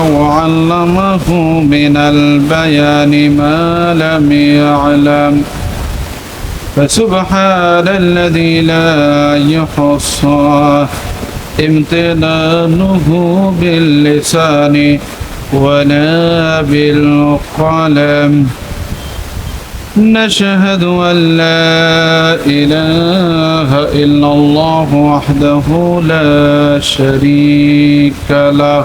وعلمه من البيان ما لم يعلم. فسبحان الذي لا يحصى. امتنانه باللسان ولا بالقلم. نشهد أن لا إله إلا الله وحده لا شريك له.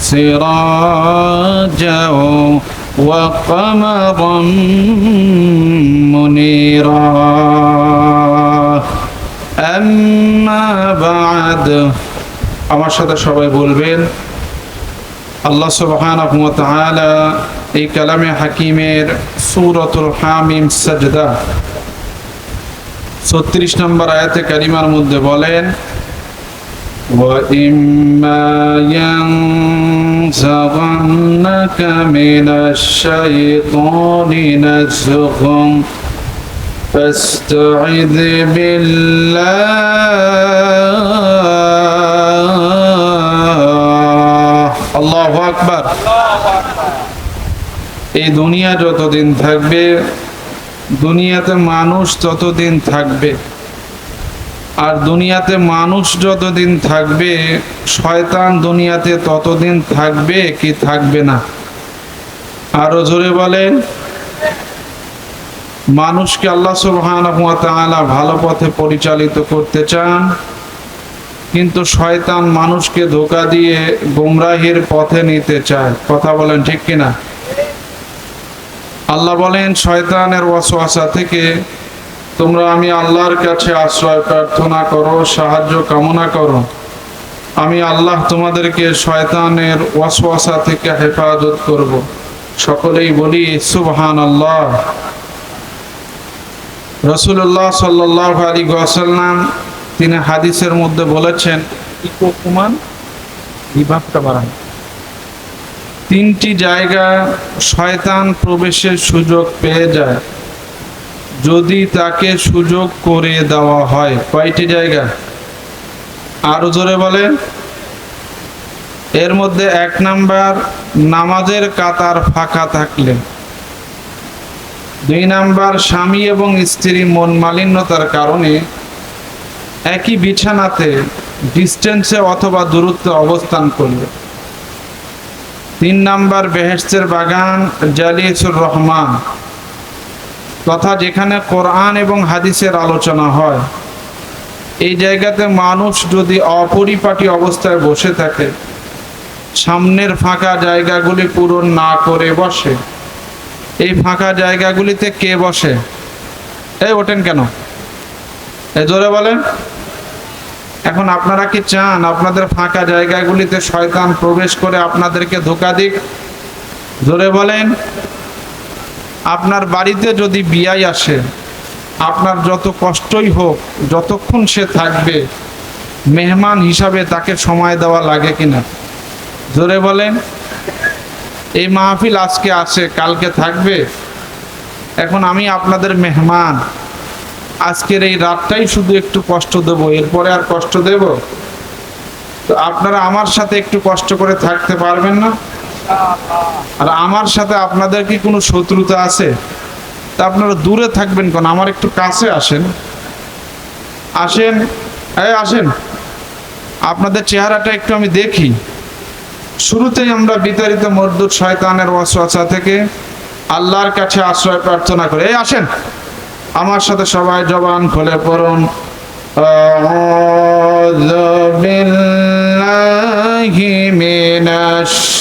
سراجا وقمرا منيرا أما بعد আমার সাথে সবাই বলবেন আল্লাহ সুবহানাহু ওয়া তাআলা এই কালামে হাকিমের সূরাতুল হামিম সাজদা 36 নম্বর আয়াতে কারিমার মধ্যে বলেন وَإِمَّا يَنزَغَنَّكَ مِنَ الشَّيْطَانِ نَزْغٌ فَاسْتَعِذْ بالله আল্লাহু আকবার এই দুনিয়া যতদিন থাকবে দুনিয়াতে মানুষ ততদিন থাকবে আর দুনিয়াতে মানুষ যতদিন থাকবে, শয়তান দুনিয়াতে ততদিন থাকবে কি থাকবে না। আরও জোরে বলেন, মানুষকে আল্লাহ তাআলা ভালো পথে পরিচালিত করতে চান, কিন্তু শয়তান মানুষকে ধোকা দিয়ে গোমরাহির পথে নিতে চায়। কথা বলেন ঠিক কিনা? আল্লাহ বলেন, শয়তানের ওয়াসওয়াসা থেকে তোমরা আমি আল্লাহর কাছে আশ্রয় প্রার্থনা করো সাহায্য কামনা করো। আমি আল্লাহ তোমাদেরকে শয়তানের ওয়াসওয়াসা থেকে হেফাজত করব। সকলেই বলি সুবহান আল্লাহ রসুল্লাহ সাল্লাহ আলী ওয়াসাল্লাম তিনি হাদিসের মধ্যে বলেছেন ইকোকুমান বিভাগটা বাড়ান। তিনটি জায়গা শয়তান প্রবেশের সুযোগ পেয়ে যায়। যদি তাকে সুযোগ করে দেওয়া হয়, কয়টি জায়গা? আরও জোরে বলেন। এর মধ্যে এক নাম্বার, নামাজের কাতার ফাঁকা থাকলে। দুই নাম্বার, স্বামী এবং স্ত্রী মন মালিন্যতার কারণে একই বিছানাতে ডিস্টেন্সে অথবা দূরত্বে অবস্থান করলে। তিন নাম্বার বেহেস্তের বাগান জালিয়াসুর রহমান। তথা যেখানে কোরআন এবং হাদিসের আলোচনা হয়। এই জায়গাতে মানুষ যদি অপরিপাটি অবস্থায় বসে থাকে, সামনের ফাঁকা জায়গাগুলি পূরণ না করে বসে, এই ফাঁকা জায়গাগুলিতে কে বসে? এই ওঠেন কেন? এ জোরে বলেন। এখন আপনারা কি চান আপনাদের ফাঁকা জায়গাগুলিতে শয়তান প্রবেশ করে আপনাদেরকে ধোকা দিক? জোরে বলেন। আপনার বাড়িতে যদি বিয়াই আসে, আপনার যত কষ্টই হোক, যতক্ষণ সে থাকবে, মেহমান হিসাবে তাকে সময় দেওয়া লাগে কিনা? জোরে বলেন, এই মাহফিল আজকে আসে কালকে থাকবে। এখন আমি আপনাদের মেহমান, আজকের এই রাতটাই শুধু একটু কষ্ট দেবো, এরপরে আর কষ্ট দেব? তো আপনারা আমার সাথে একটু কষ্ট করে থাকতে পারবেন না? আর আমার সাথে আপনাদের কি কোনো শত্রুতা আছে তা আপনারা দূরে থাকবেন কেন আমার একটু কাছে আসেন আসেন এই আসেন আপনাদের চেহারাটা একটু আমি দেখি শুরুতেই আমরা বিতাড়িত মরদুর শয়তানের ওয়াসওয়াসা থেকে আল্লাহর কাছে আশ্রয় প্রার্থনা করে এই আসেন আমার সাথে সবাই জবান খুলে পড়ুন أعوذ بالله من الشيطان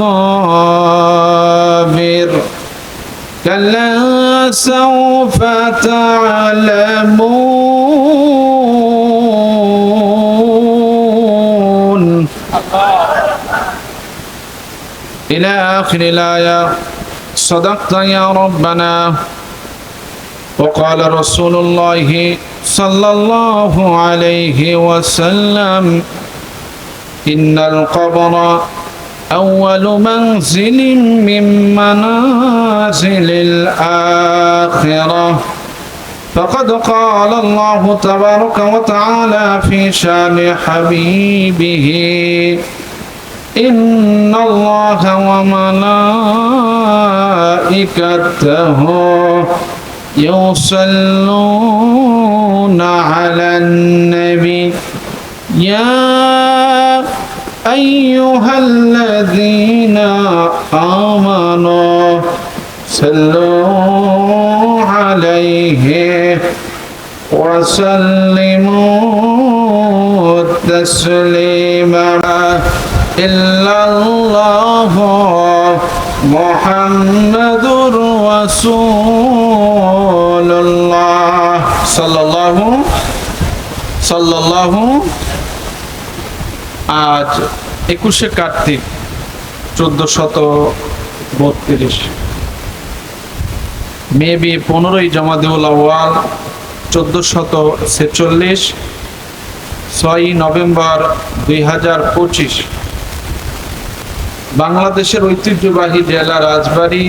المقابر كلا سوف تعلمون. إلى آخر الآية. صدقت يا ربنا. وقال رسول الله صلى الله عليه وسلم. إن القبر أول منزل من منازل الآخرة. فقد قال الله تبارك وتعالى في شان حبيبه إن الله وملائكته يصلون على النبي. يا أيها الذين آمنوا صلوا عليه وسلموا تسليما. إلا الله محمد رسول الله. صلى الله صلى الله আজ একুশে কার্তিক চোদ্দ শত বত্রিশ মেবি পনেরোই জমাদেউল আওয়াল চোদ্দ শত ছেচল্লিশ। ছয়ই নভেম্বর দুই পঁচিশ। বাংলাদেশের ঐতিহ্যবাহী জেলা রাজবাড়ী,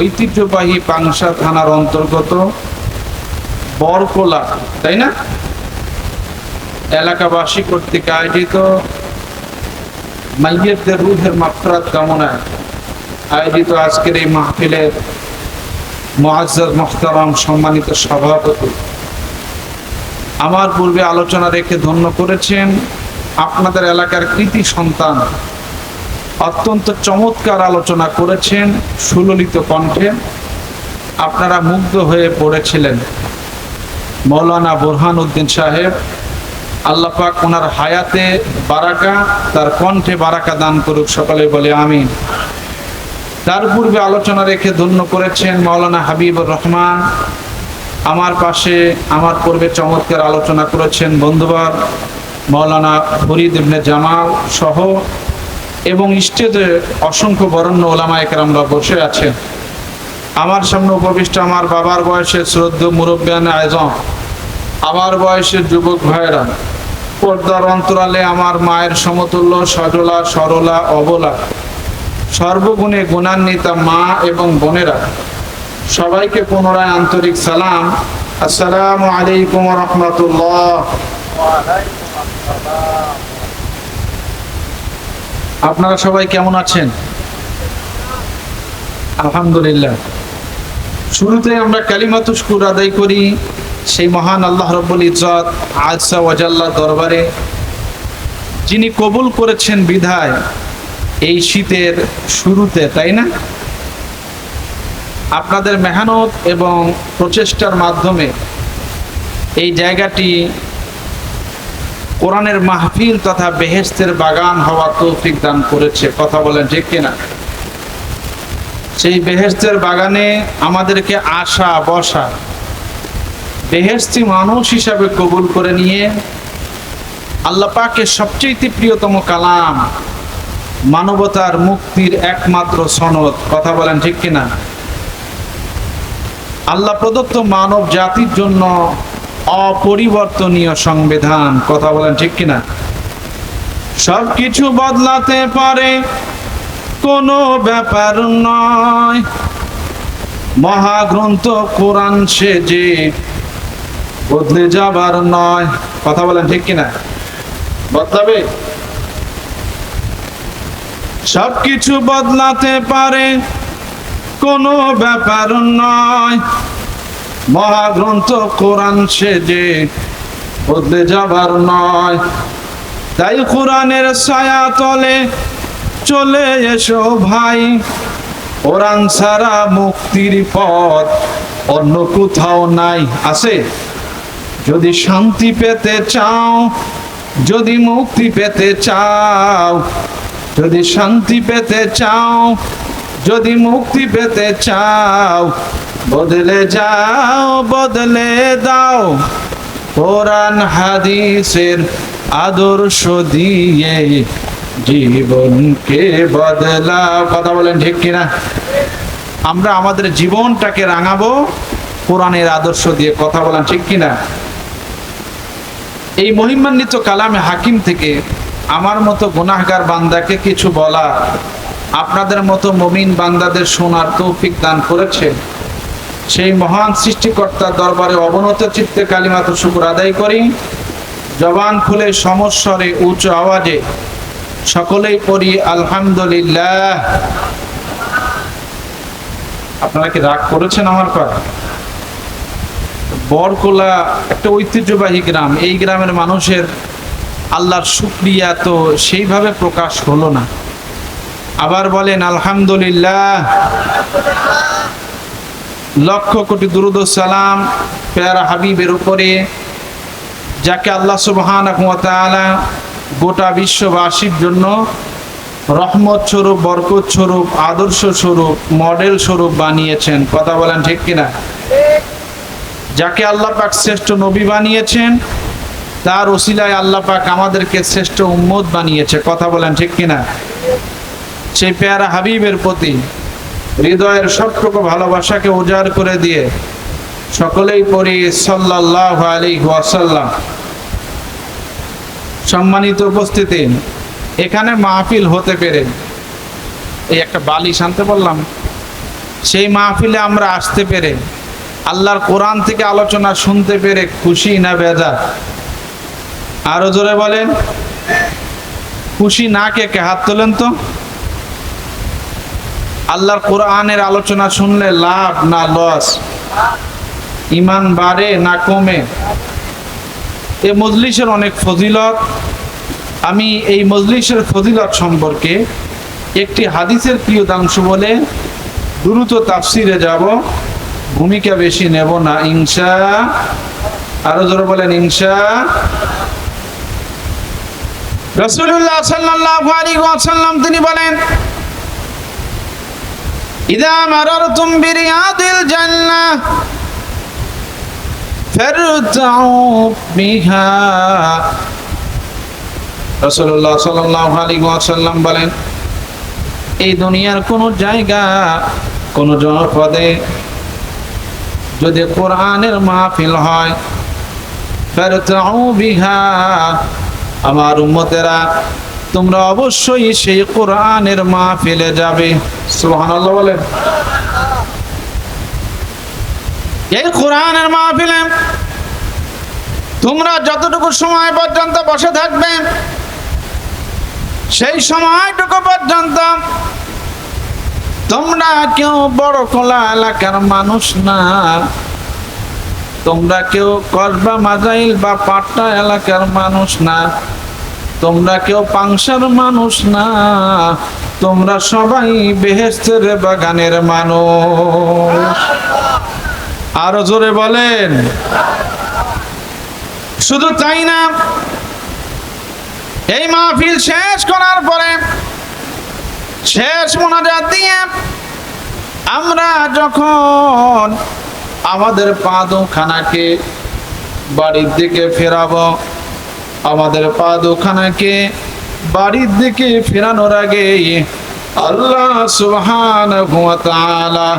ঐতিহ্যবাহী পাংশা থানার অন্তর্গত বরকোলা, তাই না? এলাকাবাসী কর্তৃক আয়োজিত মাইয়েরদের রুহের মাত্রাত কামনায় আয়োজিত আজকের এই মাহফিলের মহাজ্জাদ মোখতারাম সম্মানিত সভাপতি আমার পূর্বে আলোচনা রেখে ধন্য করেছেন আপনাদের এলাকার কৃতি সন্তান অত্যন্ত চমৎকার আলোচনা করেছেন, সুললিত কণ্ঠে আপনারা মুগ্ধ হয়ে পড়েছিলেন। মৌলানা বোরহান উদ্দিন সাহেব আল্লাপাক ওনার হায়াতে বারাকা, তার কণ্ঠে বারাকা দান করুক, সকালে বলে আমি তার পূর্বে আলোচনা রেখে ধন্য করেছেন মাওলানা হাবিবুর রহমান। আমার পাশে আমার পূর্বে চমৎকার আলোচনা করেছেন বন্ধুবার মাওলানা ফরিদ ইবনে জামাল সহ এবং স্টেজে অসংখ্য বরণ্য ওলামা একরামরা বসে আছেন। আমার সামনে উপবিষ্ট আমার বাবার বয়সে শ্রদ্ধ মুরব্বিয়ান আয়োজন, আমার বয়সের যুবক ভাইরা পর্দার অন্তরালে আমার মায়ের সমতুল্য সজলা, সরলা, অবলা। সর্বগুণে গুণান্বিতা মা এবং বোনেরা। সবাইকে পুনরায় আন্তরিক সালাম। আসসালামু আলাইকুম রহমতুল্লাহ। আপনারা সবাই কেমন আছেন? আলহামদুলিল্লাহ। শুরুতে আমরা কালিমাতুস্কুর আদায় করি। সেই মহান আল্লাহ রব্বুল ইজ্জত আজসা ওয়াজাল্লাহ দরবারে, যিনি কবুল করেছেন বিধায় এই শীতের শুরুতে, তাই না? আপনাদের মেহনত এবং প্রচেষ্টার মাধ্যমে এই জায়গাটি কোরআনের মাহফিল তথা বেহেস্তের বাগান হওয়া তৌফিক দান করেছে। কথা বলেন ঠিক কিনা? সেই বেহেস্তের বাগানে আমাদেরকে আসা বসা বেহেস্তি মানুষ হিসাবে কবুল করে নিয়ে আল্লাহ পাকের সবচেয়ে প্রিয়তম কালাম মানবতার মুক্তির একমাত্র সনদ। কথা বলেন ঠিক কিনা? আল্লাহ প্রদত্ত মানব জাতির জন্য অপরিবর্তনীয় সংবিধান। কথা বলেন ঠিক কিনা? সবকিছু বদলাতে পারে কোনো ব্যাপার নয়। মহাগ্রন্থ কোরআন সে যে বদলে যাবার নয়। কথা বলেন ঠিক কিনা? বদলাবে? সবকিছু বদলাতে পারে, কোনো ব্যাপার নয়। মহাগ্রন্থ কোরআন সে যে বদলে যাবার নয়। তাই কোরআনের ছায়া তলে চলে এসো ভাই। কোরআন ছাড়া মুক্তির পথ অন্য কোথাও নাই। আছে? যদি শান্তি পেতে চাও, যদি মুক্তি পেতে চাও, যদি শান্তি পেতে চাও, যদি মুক্তি পেতে চাও, বদলে যাও, বদলে দাও। কোরআন, হাদিসের আদর্শ দিয়ে জীবনকে বদলা কথা বলেন ঠিক কিনা? আমরা আমাদের জীবনটাকে রাঙাবো, কোরআনের আদর্শ দিয়ে কথা বলেন ঠিক কিনা? এই মহিমান্বিত কালামে হাকিম থেকে আমার মতো গুনাহগার বান্দাকে কিছু বলা আপনাদের মতো মমিন বান্দাদের শোনার তৌফিক দান করেছে সেই মহান সৃষ্টিকর্তার দরবারে অবনত চিত্তে কালিমাত শুকুর আদায় করি। জবান খুলে সমস্বরে উঁচু আওয়াজে সকলেই পড়ি, আলহামদুলিল্লাহ। আপনারা কি রাগ করেছেন আমার পর বরকোলা একটা ঐতিহ্যবাহী গ্রাম। এই গ্রামের মানুষের আল্লাহর শুক্রিয়া তো সেইভাবে প্রকাশ হলো না। আবার বলেন, আলহামদুলিল্লাহ, লক্ষ কোটি দুরুদ সালাম পেয়ারা হাবিবের উপরে, যাকে আল্লাহ সুবহান গোটা বিশ্ববাসীর জন্য রহমত স্বরূপ, বরকত স্বরূপ, আদর্শ স্বরূপ, মডেল স্বরূপ বানিয়েছেন। কথা বলেন ঠিক কিনা? যাকে আল্লাহ পাক শ্রেষ্ঠ নবী বানিয়েছেন, তার ওসিলায় আল্লাহ পাক আমাদেরকে শ্রেষ্ঠ উম্মত বানিয়েছে। কথা বলেন ঠিক কিনা? সেই পেয়ারা হাবিবের প্রতি হৃদয়ের সবটুকু ভালোবাসাকে উজাড় করে দিয়ে সকলেই পড়ি সাল্লাহ আলী ওয়াসাল্লাম। সম্মানিত উপস্থিতি, এখানে মাহফিল হতে পেরে এই একটা বালি শানতে বললাম, সেই মাহফিলে আমরা আসতে পেরে আল্লাহর কোরআন থেকে আলোচনা শুনতে পেরে খুশি না বেজা আরও জোরে বলেন। খুশি না কে কে হাত তোলেন তো? আল্লাহর কোরআনের আলোচনা শুনলে লাভ না লস? ইমান বাড়ে না কমে? এ মজলিসের অনেক ফজিলত। আমি এই মজলিসের ফজিলত সম্পর্কে একটি হাদিসের প্রিয়দাংশ বলে দ্রুত তাফসিরে যাব। ভূমিকা বেশি নেব না ইনসা আরও জোরে বলেন ইনসা রসুল্লাহ সাল্লাল্লাহু আলাইহি ওয়াসাল্লাম, তিনি বলেন, ইদা মারারতুম বিরিয়াদিল জান্নাহ, ফারতাউ বিহা। রাসূলুল্লাহ সাল্লাল্লাহু আলাইহি ওয়াসাল্লাম বলেন, এই দুনিয়ার কোন জায়গা, কোন জনপদে যদি কোরআনের মাহফিল হয় আমার উম্মতেরা, তোমরা অবশ্যই সেই কোরআনের মাহফিলে যাবে। বলেন। এই কোরআনের মাহফিলে তোমরা যতটুকু সময় পর্যন্ত বসে থাকবে, সেই সময়টুকু পর্যন্ত তোমরা কেউ বড় খোলা এলাকার মানুষ না। তোমরা কেউ কসবা, মাজাইল বা পাট্টা এলাকার মানুষ না। তোমরা কেউ পাংশার মানুষ না। তোমরা সবাই বেহেস্তের বাগানের মানুষ। আরও জোরে বলেন। শুধু তাই না, এই মাহফিল শেষ করার পরে শেষ মোনাজাত দিয়ে আমরা যখন আমাদের পা দুখানাকে বাড়ির দিকে ফেরাবো, আমাদের পা দুখানাকে বাড়ির দিকে ফেরানোর আগে আল্লাহ ওয়া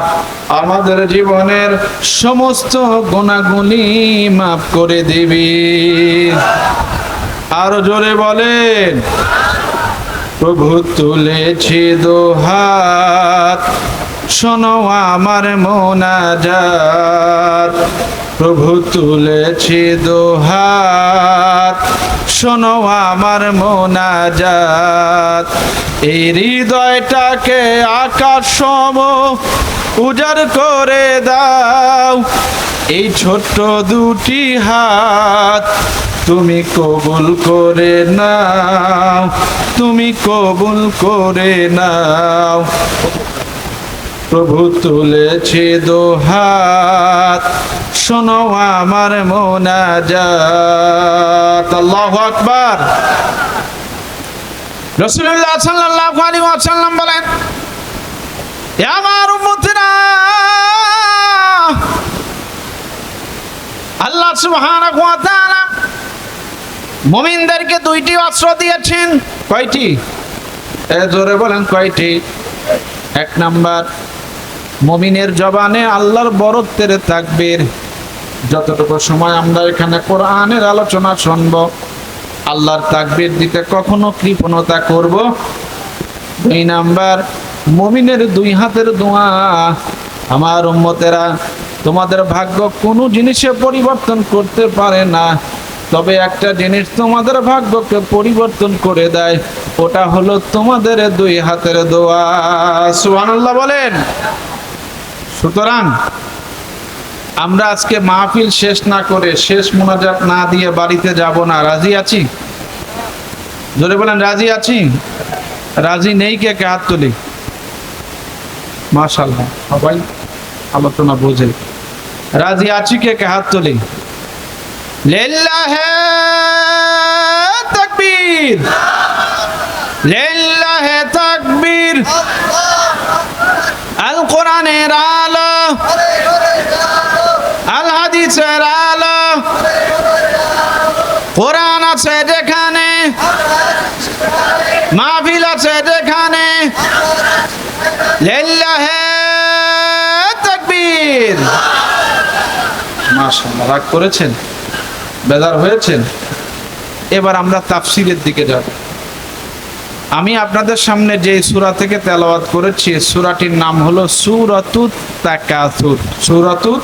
আমাদের জীবনের সমস্ত গুণাগুলি মাফ করে দিবি। আরও জোরে বলেন। প্রভু তুলেছি দোহাত, শোনো আমার মোনাজাত। প্রভু তুলেছি দোহাত, শোনো আমার মোনাজাত। এই হৃদয়টাকে আকাশ সম উজাড় করে দাও। এই ছোট্ট দুটি হাত তুমি কবুল করে নাও, তুমি কবুল করে নাও। প্রভু তুলেছে দোহাত, শোনো আমার মোনাজাত। আল্লাহু আকবার। রাসূলুল্লাহ সাল্লাল্লাহু আলাইহি ওয়াসাল্লাম বলেন, এ আমার উম্মতেরা, আল্লাহ সুবহানাহু ওয়া তাআলা মুমিনদেরকে দুইটি অস্ত্র দিয়েছেন। কয়টি? এ জোরে বলেন, কয়টি? এক নাম্বার, মমিনের জবানে আল্লাহর বরত্বের তাকবীর। যতটুকু সময় আমরা এখানে কোরআনের আলোচনা শুনব, আল্লাহর তাকবীর দিতে কখনো কৃপণতা করব? দুই নাম্বার, মমিনের দুই হাতের দোয়া আমার উম্মতেরা, তোমাদের ভাগ্য কোনো জিনিসে পরিবর্তন করতে পারে না। তবে একটা জিনিস তোমাদের ভাগ্যকে পরিবর্তন করে দেয়, ওটা হলো তোমাদের দুই হাতের দোয়া। সুবহানাল্লাহ বলেন। সুতরাং আমরা আজকে মাহফিল শেষ না করে শেষ মোনাজাত না দিয়ে বাড়িতে যাব না। রাজি আছি? জোরে বলেন, রাজি আছি? রাজি নেই কে কে হাত তুলি? মাশাল্লাহ সবাই আলোচনা বোঝে। রাজি আছি কে কে হাত তুলি? তাকবীর। লিল্লাহে তাকবীর। আল কোরআনের আলো। আল হাদিসের আলো। কোরআন আছে যেখানে। মাহফিল আছে যেখানে। লিল্লাহে তাকবীর। মাশাআল্লাহ, রাগ করেছেন? বেদার হয়েছেন? এবার আমরা তাফসিরের দিকে যাব। আমি আপনাদের সামনে যে সুরা থেকে তেলাওয়াত করেছি সুরাটির নাম হলো সুরাতুত তাকাসুর সূরাতুত